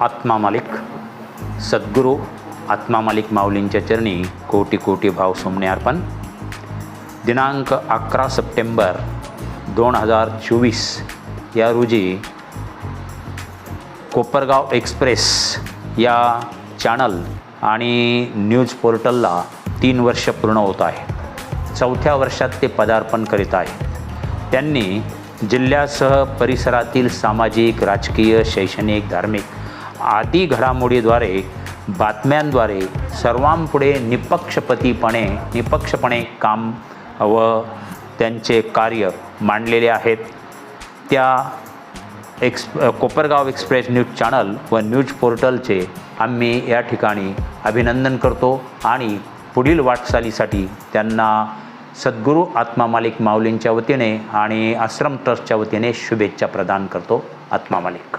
आत्मा मालिक सद्गुरू आत्मा मालिक माऊलींच्या चरणी कोटी कोटी भाव सोमणे अर्पण. दिनांक अकरा सप्टेंबर दोन हजार चोवीस या रोजी कोपरगाव एक्सप्रेस या चॅनल आणि न्यूज पोर्टलला तीन वर्ष पूर्ण होत आहे. चौथ्या वर्षात ते पदार्पण करीत आहे त्यांनी जिल्ह्यासह परिसरातील सामाजिक राजकीय शैक्षणिक धार्मिक आदी घडामोडीद्वारे बातम्यांद्वारे सर्वांपुढे निपक्षपतीपणे निपक्षपणे काम व त्यांचे कार्य मांडलेले आहेत. त्या एक्स कोपरगाव एक्सप्रेस न्यूज चॅनल व न्यूज पोर्टलचे आम्ही या ठिकाणी अभिनंदन करतो आणि पुढील वाटचालीसाठी त्यांना सद्गुरू आत्मा मालिक माऊलींच्या वतीने आणि आश्रम ट्रस्टच्या वतीने शुभेच्छा प्रदान करतो आत्मा मालिक.